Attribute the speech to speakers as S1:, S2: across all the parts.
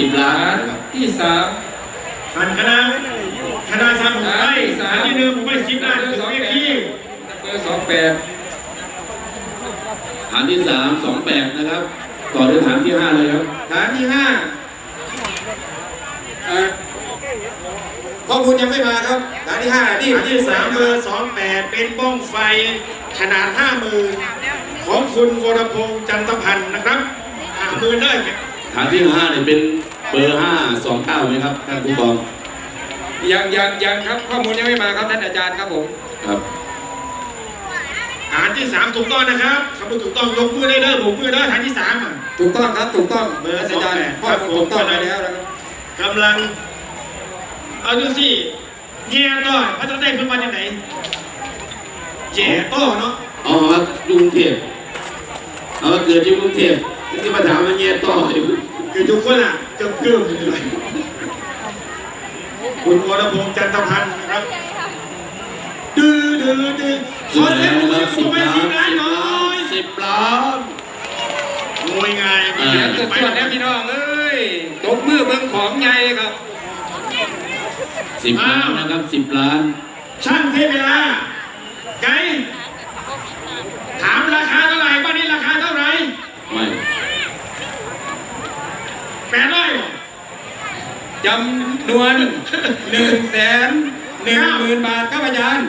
S1: สิบล้า
S2: ฐานน
S1: นะครับ
S2: ที่สาม
S3: สันคณะคณะสามผมไปสามที่หนึ่งผมไปสิบล้านถึงเวที
S2: เบอร์สองแปด
S1: ฐานที่สามสองแปดนะครับ ต่อด้วยฐานที่ห้าเลยครับ
S4: ฐานที่ห้าเอ่อข้อมูลยังไม่มาครับฐานที่ห้านี่
S3: ฐานที่สามเบอร์สองแปดเป็นบ้องไฟขนาดห้าหมื่นของคุณวรพงษ์จันทพันธ์นะครับห้าหมื่นได้
S1: ฐานที่ห้าเนี่ยเป็นเบอร์ห้าสองเก้าไหมครับท่านผู้กอง
S2: ยังยังยังครับข้อมูลยังไม่มาครับท่านอาจารย์ครับผม
S1: ครับ
S3: ฐานที่สามถูกต้องนะครับคำว่าถูกต้องยกมือได้เด้อผมมือได้ฐานที่สามอะ
S2: ถูกต้องครับถูกต้อง
S3: เบอร์
S2: ท่านอาจารย์
S3: 28
S2: ข้อมูลถูกต้องไปแล้วนะครับ
S3: กำลังเอาดูสิแย่ต่อพระเจ้าได้เพิ่งมาจากไหนแย่ต่อเนาะ
S1: อ๋อครับกรุงเทพเอาเกิดที่กรุงเทพ ที่มาถามว่าเงี้ยต่ออยู่
S3: คือทุกคนอะจะเกื้อมเลยคุณวรพงษ์จันทพันธ์นะครับดื้อดื้อดื้อขอเสียงปรบมือ
S1: สิ
S3: ผม
S1: บ
S3: ไป
S1: ล้า
S3: สิบล้าน
S1: น
S3: หน่อย
S1: สิบล้าน
S3: โวยไง
S1: อ่า
S2: เสียงสุดยอดแล้วพี่น้องเอ้ยตบมือเบิ่งของใหญ่ครับ
S1: สิบล้านนะครับสิบล้าน
S3: ช่างเทเวลาไกด์ถามราคาเท่าไหร่บ้านนี้ราคาเท่าไหร่
S1: ไม่
S3: แปดร้อย
S2: จำนวนหนึ่งแสนหนึ่งหมื่นบาทครับอาจารย์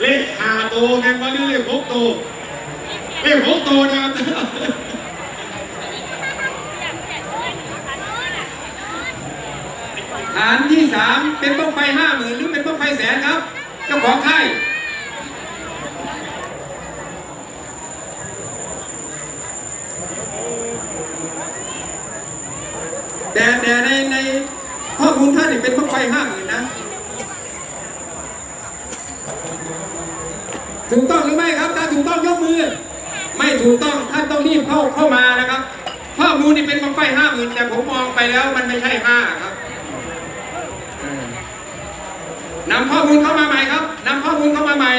S3: เลขห้าโตวกันว่าเรื่องเลขหกโตวเลขหกโตวนะครับ
S2: ฐานที่สามเป็นบ้องไฟห้าหมื่นหรือเป็นบ้องไฟแสนครับ เจ้าของค่าย แต่แต่ในในข้อมูลท่านนี่เป็นบ้องไฟห้าหมื่นนะถูกต้องหรือไม่ครับถ้าถูกต้องยกมือ ไม่ถูกต้องท่านต้องรีบเข้าเข้ามานะครับ ข้อมูลนี่เป็นบ้องไฟห้าหมื่นแต่ผมมองไปแล้วมันไม่ใช่ห้าครับนำข้อมูลเข้ามาใหม่ครับนำข้อมูลเข้ามาใหม่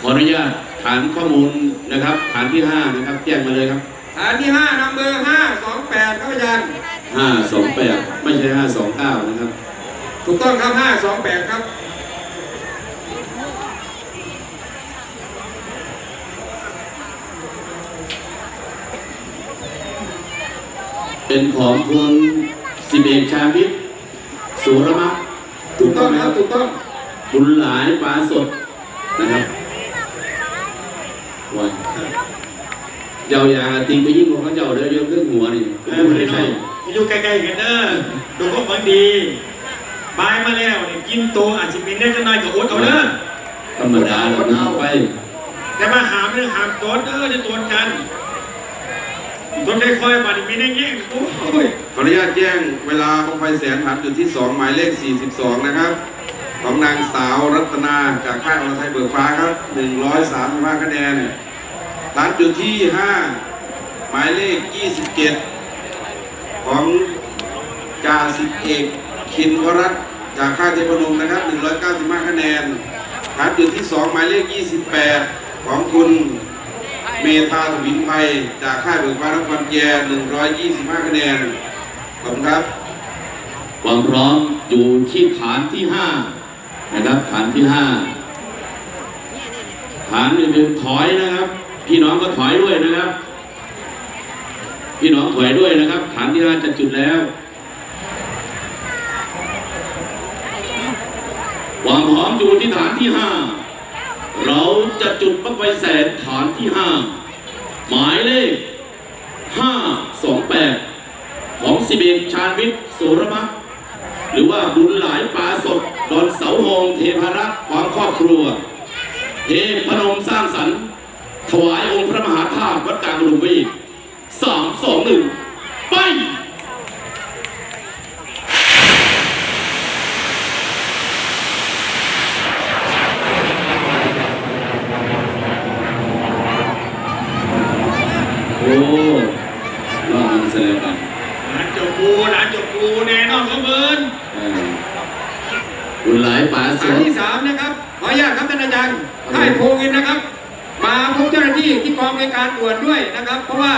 S1: ขออนุญาตฐานข้อมูลนะครับ ฐานที่ห้านะครับแจ้งมาเลยครับ
S2: ฐานที่5นำเบอร์528ครับอาจารย์
S1: ห้าสองแปดไม่ใช่ห้าสองเก้านะครับ
S2: ถูกต้องครับ528ครับ
S1: เป็นของคุณสิบเอกชาญวิทย์สุรมัก
S2: ถูกต้องครับถูกต้อง
S1: บุญหลายปลาสดนะครับว้ายเจ้าอย่างติงไปยิ่งของเขาเจ้าเด้อเยอะขึ้นหัวนี่
S3: เออ
S1: ไม่
S3: ไม่
S1: ได้
S3: ใช่
S1: ใช่
S3: อยู่ใกล้ๆกันเด้อดูพวกบางดีบายมาแล้วเนี่ยกินโตอาจจะเป็นได้จะน้อยกับโอ๊ตเอาเด้อ
S1: ธรรมดาเราหน้าไฟ
S3: แต่มาหามเรื่องหามโต๊ดเด้อจะตัวกันตัวค่อยๆมาดิมีได้เงี้ยโอ้ย
S5: ขออนุญาตแจ้งเวลาของไฟแสนฐานจุดที่ 2 หมายเลข 42 นะครับ ของนางสาวรัตนาจากค่ายอรไทยเบิกฟ้าครับ 135คะแนนฐานจุดที่ 5 หมายเลข 27 ของจ่าสิบเอกคินวรัตจากค่ายเทพนมนะครับ 195 คะแนนฐานจุดที่ 2 หมายเลข 28 ของคุณเมธาถวินไพจากค่ายเบิกฟ้านครแย่125 คะแนนขอบคุณครับ
S1: ความพร้อมอยู่ที่ฐานที่ห้านะครับฐานที่ห้าฐานอื่นๆถอยนะครับ พี่น้องก็ถอยด้วยนะครับ พี่น้องถอยด้วยนะครับ ฐานที่ห้าจะจุดแล้ว ความพร้อมอยู่ที่ฐานที่ห้าเราจะจุดบั้งไฟแสนฐานที่ห้าหมายเลขห้าสองแปดของสิบเอกชาญวิทย์โสรมักหรือว่าบุญหลายปลาสดดอนเสาหงเทพารักษ์ของครอบครัวเทพพนมสร้างสรรค์ถวายองค์พระมหาธาตุวัดกลางหลุมวีามสองหนึ่งไปโอ้รอบมันแสดงกัน
S3: หลานจบกูหลานจบกูแน่นอนเขาเบิร์น
S1: เออบุญหลายปลาส
S2: ฐาน
S1: ด
S2: ที่3นะครับขออนุญาตครับท่านอาจารย์ารย์ค่ายโพเงินนะครับ มาพบเจ้าหน้าที่ที่กองในวยการด่วนด้วยนะครับ เพราะว่า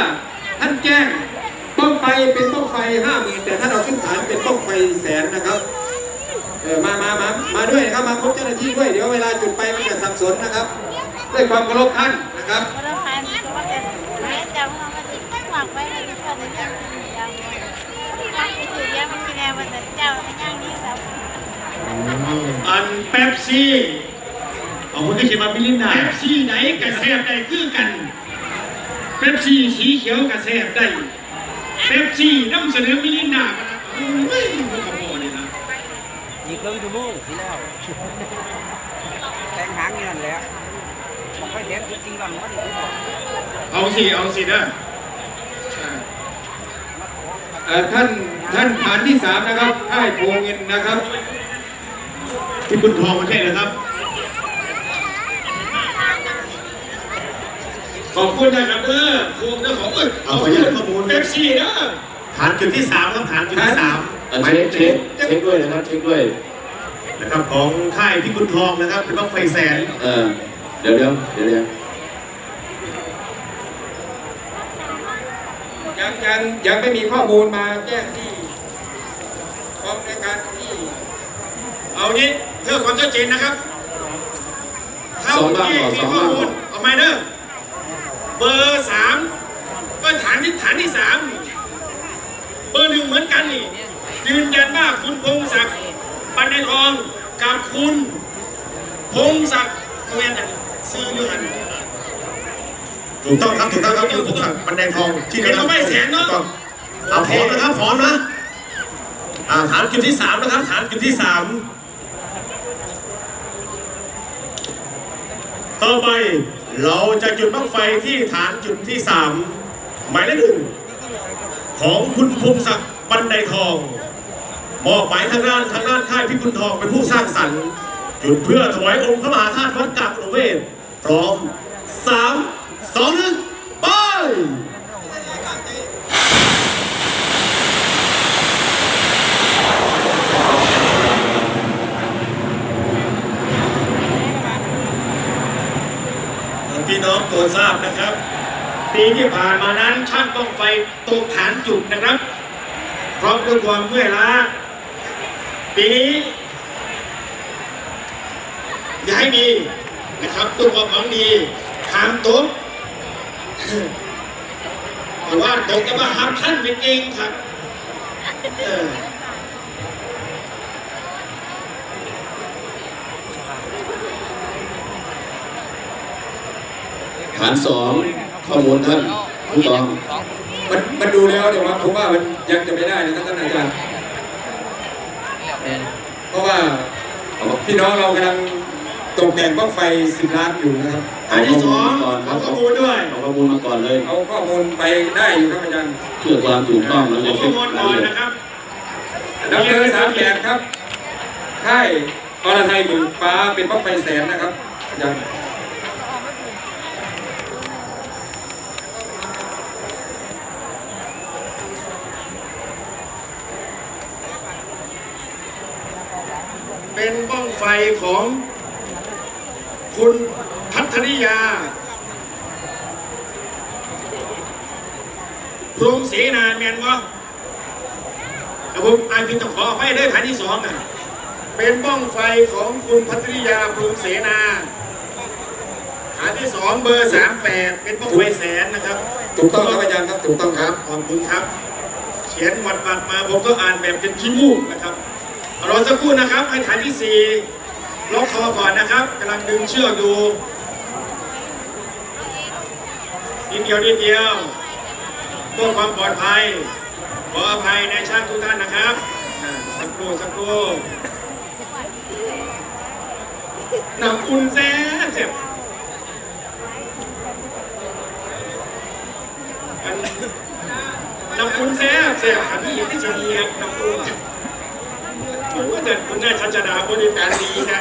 S2: ท่านแจ้งบ้องไฟเป็นบ้องไฟห้าหมื่นแต่ท่านเอาขึ้นฐานเป็นบ้องไฟแสนนะครับเออมามามามาด้วยนะครับมาพบเจ้าหน้าที่ด้วยเดี๋ยวเวลาจุดไปมันจะสับสนนะครับ ด้วยความเคารพท่านนะครับ
S6: Kalau kan cuma kan main jam sama di rumah, main di sana jam jam. Kan itu dia mungkin yang betul jam yang ni jam.
S3: อันเป๊ปซี่เอาคนที่เขียนมาบิลินดาเป๊ปซี่ไหนกระแสบได้คือกัน เป๊ปซี่สีเขียวกระแสบได้เป๊ปซี่นำเสนอบิลินดาโอ้ยมันขโมยนี่นะ
S7: อีกครึ่งชั่วโมงสิแล้วแต่งหางอยู่นั่นแหละมันค่อยเสียจุดสี่วันมันถึงบอก
S3: เอาสิเอาสิเด้อ
S2: เอ่อท่านท่านฐานที่สามนะครับค่ายโพเงินนะครับ
S3: ที่คุณทองไม่ใช่เหรอครับ ขอบคุณนะครับเด้อครูเจ้าของเอ้ย
S1: เอาขออนุญาตข้อมูล
S3: เป๊ปซี่เด้อ
S8: ฐานจุดที่สามครับฐานจุดที่สาม
S1: อะเช็คเช็คเช็คด้วยนะครับเช็คด้วย
S8: นะครับของค่ายพิกุลทองนะครับเป็นบ้างไฟแสน
S1: เออเดี๋ยวเดี๋ยวเดี๋ยวเดี๋ยว
S2: ยังยังยังไม่มีข้อมูลมาแจ้งที่กองในวยการที่
S3: เอางี้เพื่อความชัดเจนนะครับถ้า
S1: สองบ้าง
S3: ที่
S1: ก่อน
S3: มี
S1: สอง
S3: ข้อ
S1: บ้าง
S3: มู
S1: ก่อ
S3: ล
S1: น
S3: เอาไหมเด้อ เบอร์สามก็ฐานที่ฐานที่สามเบอร์หนึ่งเหมือนกันนี่ยืนยันว่าคุณพงศักดิ์ปันในทองกับคุณพงศักดิ์เวียนซื้อเรื่อง
S8: ถูกต้องครับถูกต้องครับคือผมสั่งบันแดงทองที่
S3: เป็นบ้างไฟแสนเนอะ
S8: ถูกต้องเอาพร้อมนะครับพร้อมนะอ่าฐานจุดที่สามนะครับฐานจุดที่สามต่อไป เราจะจุดบั้งไฟที่ฐานจุดที่สามหมายเลขหนึ่งของคุณพงศักดิ์บันไดทอง มอบหมายทางด้านทางด้านค่ายพิคุณทองเป็นผู้สร้างสรรค์ จุดเพื่อถวายองค์พระมหาธาตุวัดกาบอุเวศพร้อมสามสองหนึ่งไป
S3: พี่น้องโปรดทราบนะครับ ปีที่ผ่านมานั้นช่างต้องไฟตกฐานจุดนะครับ พร้อมด้วยความเมื่อยล้าปีนี้ อย่าให้มีนะครับตัวความหวังดีถามตกแต่ว่าตกแต่ว่าหามท่านเป็นเองครับ
S1: ฐานสอง ข้อมูลท่านผู้กอง
S2: มันมันดูแล้วเดี๋ยวว่าผมว่ามันยังจะไม่ได้นะครับท่านอาจารย์เพราะว่าพี่น้องเรากำลังตกแต่งบ้องไฟสิบล้านอยู่นะครับ
S3: อันที่สอง
S1: ก่อนค
S3: ข
S1: รั
S3: อบข้อมูลด้วย
S1: เอาข้อมูลมาก่อนเลย
S2: เอาข้อมูลไปได้อยู่ครับอาจารย์
S1: เพื่อความถูกต้องแล้ว
S3: ขอ
S1: จะ
S3: ข้
S1: เช็
S3: อ
S1: ค
S3: มูล
S1: รา
S3: ก่
S1: ย
S3: อน
S1: ละเอียด
S3: นะครับ
S2: ดำเนินสามแปดครับค่ายอรไทยหมื่นฟ้าเป็นบ้องไฟแสนนะครับอาจารย์
S3: ไฟของคุณพัทริยา พรหมเสนาแมนวะแต่ผมอ่านพิมพ์ต้องขอไปได้ฐานที่สองอะเป็นบ้องไฟของคุณพัทริยาพรหมเสนาฐานที่สองเบอร์สามแปดเป็นบ้องไฟแสนนะครับ
S2: ถูกต้องครับอาจารย์ครับ ถูกต้อง
S3: ค
S2: ค
S3: รั
S2: รั
S3: บบขอบคุณครับ เขียนวัดวัดมาผมก็อ่านแบบเป็นขี้มูกนะครับเอา รอสักครู่นะครับให้ฐานที่สี่ล็อกคอก่อนนะครับกำลังดึงเชือกอยู่นิดเดียวนิดเดียวเพื่อความปลอดภัยขออภัยในช่างทุกท่านนะครับสักครู่สักครู่น้ำอุ่นแซ่เจ็บน้ำคุณแซ่บแซ่บขันที่อยู่ที่เชียงรายน้ำคุณ ผมว่าแต่คุณนาชัชดาบริการดีนะ